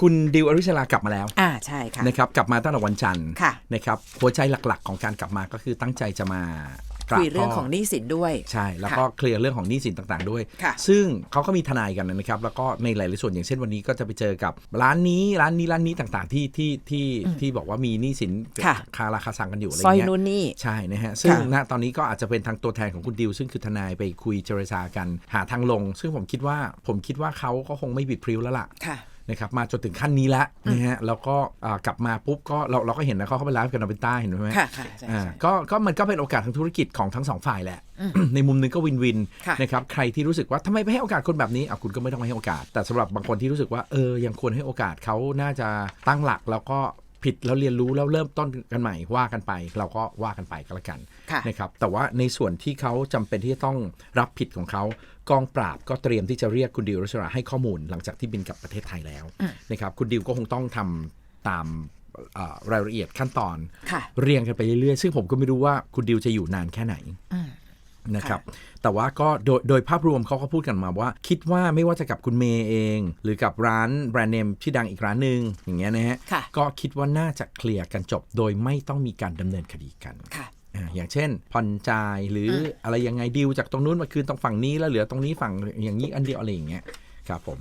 คุณดิวอริชลากลับมาแล้วอ่าใช่ค่ะนะครับกลับมาตั้งแต่วันจันทร์ค่ะนะครับหัวใจหลักๆ ของการกลับมาก็คือตั้งใจจะมาราบคุยเรื่องของหนี้สินด้วย ใช่ แล้วก็เคลียร์เรื่องของหนี้สินต่างๆด้วยค่ะซึ่งเขาก็มีทนายกันนะครับ แล้วก็ในหลายๆส่วนอย่างเช่นวันนี้ก็จะไปเจอกับร้านนี้ร้านนี้ร้านนี้ต่างๆ ที่ที่ที่ที่บอกว่ามีหนี้สินค่ะคาราคาซังกันอยู่อะไรซอยเงี้ยนู่นนี่ใช่นะฮะซึ่งค่ะณตอนนี้ก็อาจจะเป็นทางตัวแทนของคุณดิวซึ่งคือทนายไปคุยเจรจากันหาทางลง ซึ่งผมคิดว่าผมคิดว่าเขาก็คงไม่บิดพริ้วแล้วล่ะค่ะ นะครับมาจนถึงขั้นนี้แล้วนะฮะแล้วก็อ่ากลับมาปุ๊บก็เราเราก็เห็นนะเขาเข้าไปไลฟ์กับนาเบนต้าเห็นไหมค่ะค่ะใช่อ่าใช่ก็ก็มันก็เป็นโอกาสทางธุรกิจของทั้งสองฝ่ายแหละ ในมุมหนึงก็วินวินค่ะ นะครับใครที่รู้สึกว่าทำไมไม่ให้โอกาสคนแบบนี้อะคุณก็ไม่ต้องให้โอกาส แต่สำหรับบางคนที่รู้สึกว่าเออยังควรให้โอกาสเขาน่าจะตั้งหลักแล้วก็ ผิดแล้วเรียนรู้แล้วเริ่มต้นกันใหม่ว่ากันไป เราก็ว่ากันไปก็แล้วกันค่ะนะครับแต่ว่าในส่วนที่เขาจำเป็นที่จะต้องรับผิดของเขากองปราบก็เตรียมที่จะเรียกคุณดิวรัชราให้ข้อมูลหลังจากที่บินกลับประเทศไทยแล้วนะครับคุณดิวก็คงต้องทำตามเอ่อรายละเอียดขั้นตอนค่ะเรียงกันไปเรื่อยๆ ซึ่งผมก็ไม่รู้ว่าคุณดิวจะอยู่นานแค่ไหน นะครับแต่ว่าก็โดยโดยภาพรวมเขาก็พูดกันมาว่า คิดว่าไม่ว่าจะกับคุณเมย์เอง หรือกับร้านแบรนด์เนมที่ดังอีกร้านหนึ่งอย่างเงี้ยนะฮะค่ะก็คิดว่าน่าจะเคลียร์กันจบ โดยไม่ต้องมีการดำเนินคดีกันค่ะอ่าอย่างเช่นผ่อนจ่ายหรืออะไรยังไงดิวจากตรงนู้นมาคืนตรงฝั่งนี้แล้วเหลือตรงนี้ฝั่งอย่างนี้อันเดียวอะไรอย่างเงี้ยครับผม